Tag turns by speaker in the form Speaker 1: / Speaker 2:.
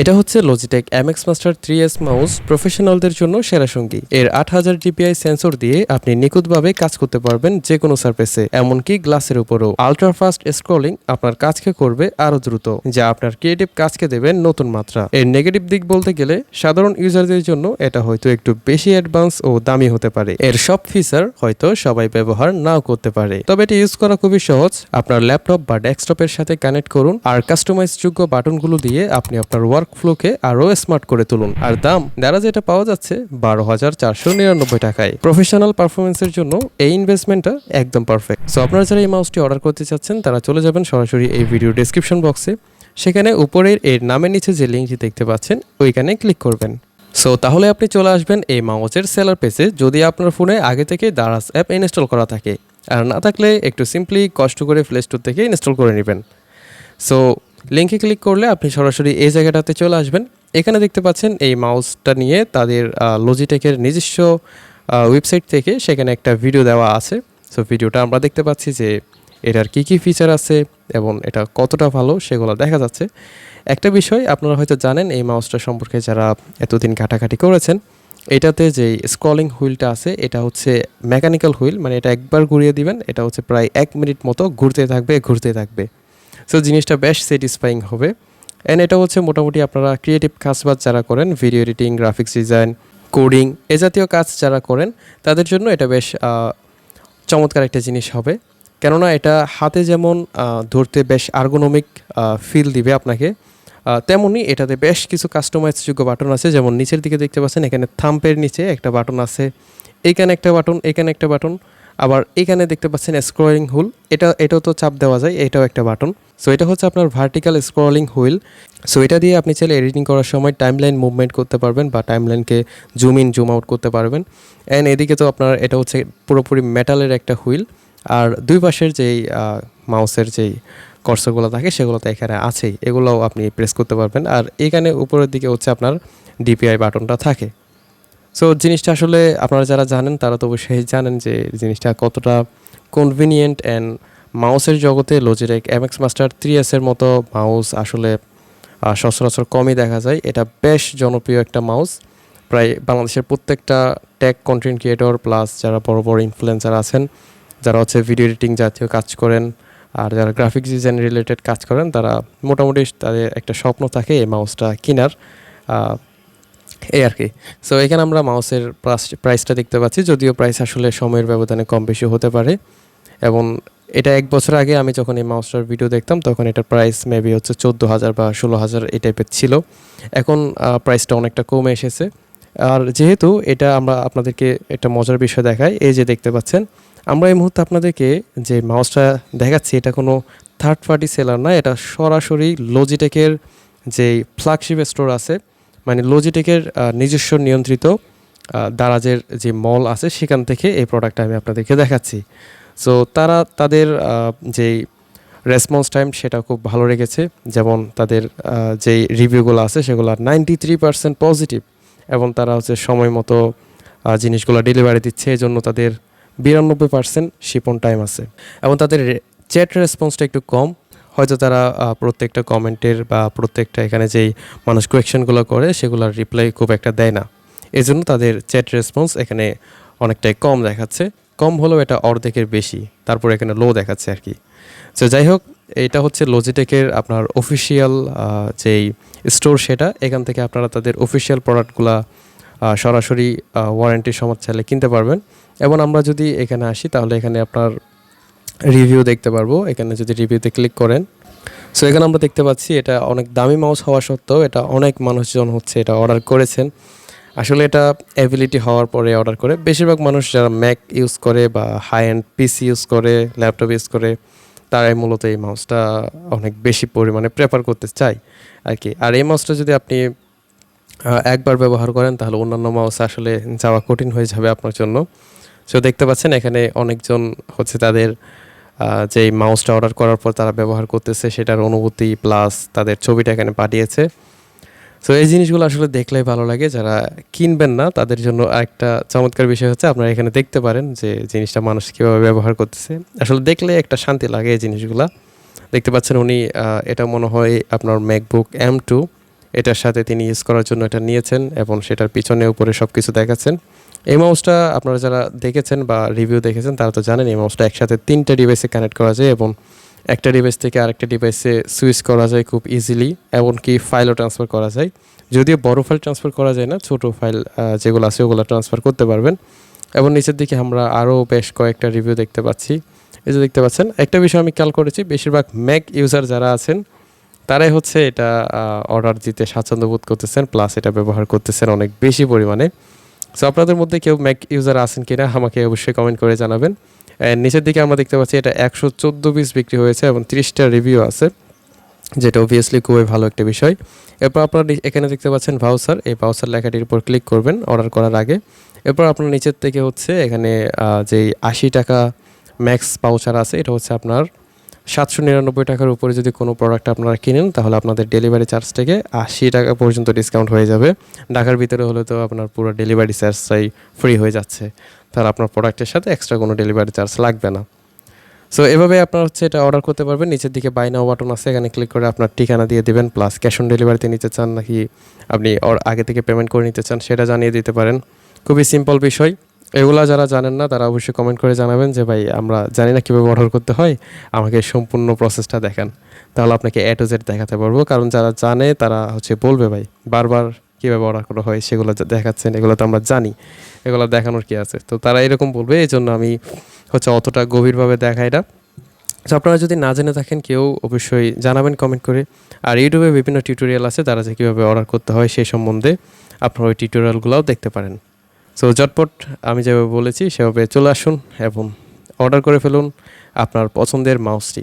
Speaker 1: এটা হচ্ছে Logitech MX master three S mouse প্রফেশনালদের জন্য সেরা সঙ্গী। এর আট হাজার জিপিআই সেন্সর দিয়ে আপনি নিখুঁতভাবে কাজ করতে পারবেন যে কোনো সার্ফেসে এমনকি গ্লাসের উপরও। আলট্রা ফাস্ট স্ক্রলিং আপনার কাজকে করবে আরও দ্রুত, যা আপনার ক্রিয়েটিভ কাজকে দেবে নতুন মাত্রা। এর নেগেটিভ দিক বলতে গেলে, সাধারণ ইউজারদের জন্য এটা হয়তো একটু বেশি অ্যাডভান্স ও দামি হতে পারে। এর সব ফিচার হয়তো সবাই ব্যবহার নাও করতে পারে। তবে এটা ইউজ করা খুবই সহজ। আপনার ল্যাপটপ বা ডেস্কটপের সাথে কানেক্ট করুন, আর কাস্টমাইজ যোগ্য বাটনগুলো দিয়ে আপনি আপনার ওয়ার্ক ফ্লোকে আরও স্মার্ট করে তুলুন। আর দাম, দ্বারা যেটা পাওয়া যাচ্ছে, বারো হাজার চারশো নিরানব্বই টাকায়। প্রফেশনাল পারফরমেন্সের জন্য এই ইনভেস্টমেন্টটা একদম পারফেক্ট সো আপনারা যারা এই মাউসটি অর্ডার করতে চাচ্ছেন, তারা চলে যাবেন সরাসরি এই ভিডিও ডেসক্রিপশন বক্সে সেখানে উপরের এর নামের নিচে যে লিঙ্কটি দেখতে পাচ্ছেন, ওইখানে ক্লিক করবেন। সো তাহলে আপনি চলে আসবেন এই মাউসের সেলার পেজে যদি আপনার ফোনে আগে থেকে দারাজ অ্যাপ ইনস্টল করা থাকে। আর না থাকলে একটু সিম্পলি কষ্ট করে প্লে স্টোর থেকে ইনস্টল করে নেবেন। সো লিঙ্কে ক্লিক করলে আপনি সরাসরি এই জায়গাটাতে চলে আসবেন। এখানে দেখতে পাচ্ছেন এই মাউসটা নিয়ে তাদের লজিটেকের নিজস্ব ওয়েবসাইট থেকে সেখানে একটা ভিডিও দেওয়া আছে। সো ভিডিওটা আমরা দেখতে পাচ্ছি যে এটার কী কী ফিচার আছে এবং এটা কতটা ভালো সেগুলো দেখা যাচ্ছে। একটা বিষয় আপনারা হয়তো জানেন এই মাউসটা সম্পর্কে যারা এতদিন ঘাটাঘাটি করেছেন, এটাতে যে স্ক্রলিং হুইলটা আছে, এটা হচ্ছে মেকানিক্যাল হুইল মানে এটা একবার ঘুরিয়ে দিবেন, এটা হচ্ছে প্রায় এক মিনিট মতো ঘুরতে থাকবে ঘুরতে থাকবে। সো জিনিসটা বেশ স্যাটিসফাইং হবে। অ্যান্ড এটা হচ্ছে মোটামুটি আপনারা ক্রিয়েটিভ কাজবাজ যারা করেন video editing graphics design coding এ জাতীয় কাজ যারা করেন, তাদের জন্য এটা বেশ চমৎকার একটা জিনিস হবে। কেননা এটা হাতে যেমন ধরতে বেশ আর্গোনমিক ফিল দিবে আপনাকে তেমনই এটাতে বেশ কিছু কাস্টমাইজযোগ্য বাটন আছে। যেমন নিচের দিকে দেখতে পাচ্ছেন, এখানে থাম্পের নিচে একটা বাটন আছে, এইখানে একটা বাটন এখানে একটা বাটন আবার এখানে দেখতে পাচ্ছেন স্ক্রলিং হুল এটা, এটাও তো চাপ দেওয়া যায়, এটাও একটা বাটন সো এটা হচ্ছে আপনার ভার্টিক্যাল স্ক্রলিং হুইল সো এটা দিয়ে আপনি চাইলে এডিটিং করার সময় টাইমলাইন মুভমেন্ট করতে পারবেন বা টাইমলাইনকে জুম ইন জুম আউট করতে পারবেন। অ্যান্ড এদিকে তো আপনার এটা হচ্ছে পুরোপুরি মেটালের একটা হুইল আর দুই পাশের যেই মাউসের যেই কর্সরগুলো থাকে, সেগুলো তো এখানে আছেই। এগুলোও আপনি প্রেস করতে পারবেন। আর এখানে উপরের দিকে হচ্ছে আপনার ডিপিআই বাটনটা থাকে। সো জিনিসটা আসলে আপনারা যারা জানেন, তারা তো অবশ্যই জানেন যে জিনিসটা কতটা কনভিনিয়েন্ট অ্যান্ড মাউসের জগতে লজিটেক এমএক্স মাস্টার থ্রি এসের মতো মাউস আসলে সচরাচর কমই দেখা যায়। এটা বেশ জনপ্রিয় একটা মাউস। প্রায় বাংলাদেশের প্রত্যেকটা ট্যাগ কন্টেন্ট ক্রিয়েটর প্লাস যারা বড় বড় ইনফ্লুয়েন্সার আছেন, যারা হচ্ছে ভিডিও এডিটিং জাতীয় কাজ করেন, আর যারা গ্রাফিক্স ডিজাইন রিলেটেড কাজ করেন, তারা মোটামুটি তাদের একটা স্বপ্ন থাকে এই মাউসটা কেনার এই আর কি। সো এখানে আমরা মাউসের প্রাইসটা দেখতে পাচ্ছি, যদিও প্রাইস আসলে সময়ের ব্যবধানে কম বেশি হতে পারে। এবং এটা এক বছর আগে আমি যখন এই মাউসটার ভিডিও দেখতাম, তখন এটার প্রাইস মেবি হচ্ছে চোদ্দ হাজার বা ষোলো হাজার এই টাইপের ছিল। এখন প্রাইসটা অনেকটা কমে এসেছে। আর যেহেতু এটা আমরা আপনাদেরকে একটা মজার বিষয় দেখাই, এই যে দেখতে পাচ্ছেন, আমরা এই মুহূর্তে আপনাদেরকে যে মাউসটা দেখাচ্ছি, এটা কোনো থার্ড পার্টি সেলার না, এটা সরাসরি লজিটেকের যে ফ্ল্যাগশিপ স্টোর আছে মানে লজিটেকের নিজস্ব নিয়ন্ত্রিত দারাজের যে মল আছে, সেখান থেকে এই প্রোডাক্টটা আমি আপনাদেরকে দেখাচ্ছি। সো তারা তাদের যেই রেসপন্স টাইম সেটা খুব ভালো রেখেছে। যেমন তাদের যেই রিভিউগুলো আছে সেগুলো নাইনটি থ্রি পার্সেন্ট পজিটিভ এবং তারা হচ্ছে সময় মতো জিনিসগুলো ডেলিভারি দিচ্ছে। এই জন্য তাদের বিরানব্বই পার্সেন্ট শিপন টাইম আছে। এবং তাদের চ্যাট রেসপন্সটা একটু কম। হয়তো তারা প্রত্যেকটা কমেন্টের বা প্রত্যেকটা এখানে যেই মানুষ কোয়েকশনগুলো করে সেগুলোর রিপ্লাই খুব একটা দেয় না। এজন্য তাদের চ্যাট রেসপন্স এখানে অনেকটাই কম দেখাচ্ছে। কম হলেও এটা অর্ধেকের বেশি। তারপর এখানে লো দেখাচ্ছে আর কি। তো যাই হোক এটা হচ্ছে লজিটেকের আপনার অফিসিয়াল যেই স্টোর সেটা, এখান থেকে আপনারা তাদের অফিসিয়াল প্রোডাক্টগুলা সরাসরি ওয়ারেন্টি সমাজ চাইলে কিনতে পারবেন। এবং আমরা যদি এখানে আসি, তাহলে এখানে আপনার রিভিউ দেখতে পারব। এখানে যদি রিভিউতে ক্লিক করেন। সো এখানে আমরা দেখতে পাচ্ছি এটা অনেক দামি মাউস হওয়া সত্ত্বেও এটা অনেক মানুষজন হচ্ছে এটা অর্ডার করেছেন। আসলে এটা অ্যাবিলিটি হওয়ার পরে অর্ডার করে। বেশিরভাগ মানুষ যারা ম্যাক ইউজ করে বা হাই অ্যান্ড পিসি ইউজ করে ল্যাপটপ ইউজ করে, তারাই মূলত এই মাউসটা অনেক বেশি পরিমাণে প্রেফার করতে চায় আর কি আর এই মাউসটা যদি আপনি একবার ব্যবহার করেন, তাহলে অন্যান্য মাউস আসলে যাওয়া কঠিন হয়ে যাবে আপনার জন্য। সো দেখতে পাচ্ছেন এখানে অনেকজন হচ্ছে তাদের যে মাউসটা অর্ডার করার পর তারা ব্যবহার করতেছে, সেটার অনুভূতি প্লাস তাদের ছবিটা এখানে পাঠিয়েছে। সো এই জিনিসগুলো আসলে দেখলেই ভালো লাগে। যারা কিনবেন না, তাদের জন্য একটা চমৎকার বিষয় হচ্ছে, আপনারা এখানে দেখতে পারেন যে জিনিসটা মানুষ কীভাবে ব্যবহার করতেছে। আসলে দেখলে একটা শান্তি লাগে এই জিনিসগুলা। দেখতে পাচ্ছেন উনি এটা মনে হয় আপনার ম্যাকবুক এম টু এটার সাথে তিনি ইউজ করার জন্য এটা নিয়েছেন এবং সেটার পিছনে উপরে সব কিছু দেখাচ্ছেন। এই মাউসটা আপনারা যারা দেখেছেন বা রিভিউ দেখেছেন, তারা তো জানেন এই মাউসটা একসাথে তিনটা ডিভাইসে কানেক্ট করা যায় এবং একটা ডিভাইস থেকে আরেকটা ডিভাইসে সুইচ করা যায় খুব ইজিলি এমনকি ফাইলও ট্রান্সফার করা যায়। যদিও বড় ফাইল ট্রান্সফার করা যায় না, ছোট ফাইল যেগুলো আছে ওগুলো ট্রান্সফার করতে পারবেন। এবং নিচের দিকে আমরা আরও বেশ কয়েকটা রিভিউ দেখতে পাচ্ছি। এই যে দেখতে পাচ্ছেন, একটা বিষয় আমি খেয়াল করেছি, বেশিরভাগ ম্যাক ইউজার যারা আছেন, তারাই হচ্ছে এটা অর্ডার দিতে স্বাচ্ছন্দ্য বোধ করতেছেন প্লাস এটা ব্যবহার করতেছেন অনেক বেশি পরিমাণে। সো আপনাদের মধ্যে কেউ ম্যাক ইউজার আছেন কিনা, আমাকে অবশ্যই কমেন্ট করে জানাবেন। নিচের দিকে আমরা দেখতে পাচ্ছি এটা একশো চোদ্দ পিস বিক্রি হয়েছে এবং তিরিশটা রিভিউ আছে, যেটা অবভিয়াসলি খুবই ভালো একটা বিষয়। এরপর আপনারা এখানে দেখতে পাচ্ছেন ভাউচার এই ভাউচার লেখাটির উপর ক্লিক করবেন অর্ডার করার আগে। এরপর আপনার নিচের থেকে হচ্ছে এখানে যেই আশি টাকা ম্যাক্স পাউচার আছে, এটা হচ্ছে আপনার সাতশো নিরানব্বই টাকার উপরে যদি কোনো প্রোডাক্ট আপনারা কিনেন, তাহলে আপনাদের ডেলিভারি চার্জ থেকে আশি টাকা পর্যন্ত ডিসকাউন্ট হয়ে যাবে। ঢাকার ভিতরে হলে তো আপনার পুরো ডেলিভারি চার্জটাই ফ্রি হয়ে যাচ্ছে। তাহলে আপনার প্রোডাক্টের সাথে এক্সট্রা কোনো ডেলিভারি চার্জ লাগবে না। সো এভাবে আপনার হচ্ছে এটা অর্ডার করতে পারবেন। নিচের দিকে বাই নাও বাটন আছে, এখানে ক্লিক করে আপনার ঠিকানা দিয়ে দেবেন প্লাস ক্যাশ অন ডেলিভারিতে নিতে চান নাকি আপনি আগে থেকে পেমেন্ট করে নিতে চান, সেটা জানিয়ে দিতে পারেন। খুবই সিম্পল বিষয়। এগুলা যারা জানেন না, তারা অবশ্যই কমেন্ট করে জানাবেন যে, ভাই, আমরা জানি না কীভাবে অর্ডার করতে হয়, আমাকে সম্পূর্ণ প্রসেসটা দেখান। তাহলে আপনাকে এ টু জেড দেখাতে পারব। কারণ যারা জানে, তারা হচ্ছে বলবে, ভাই, বারবার কীভাবে অর্ডার করা হয়, সেগুলো দেখাচ্ছেন, এগুলো তো আমরা জানি। এগুলো দেখানোর কি আছে? তো তারা এরকম বলবে এই জন্য আমি হচ্ছে অতটা গভীরভাবে দেখাই না। তো আপনারা যদি না জেনে থাকেন, কেউ অবশ্যই জানাবেন কমেন্ট করে। আর ইউটিউবে বিভিন্ন টিউটোরিয়াল আছে, তারা যে কীভাবে অর্ডার করতে হয় সেই সম্বন্ধে আপনারা ওই টিউটোরিয়ালগুলোও দেখতে পারেন। সো ঝটপট আমি যেভাবে বলেছি, সেভাবে চলে আসুন এবং অর্ডার করে ফেলুন আপনার পছন্দের মাউসটি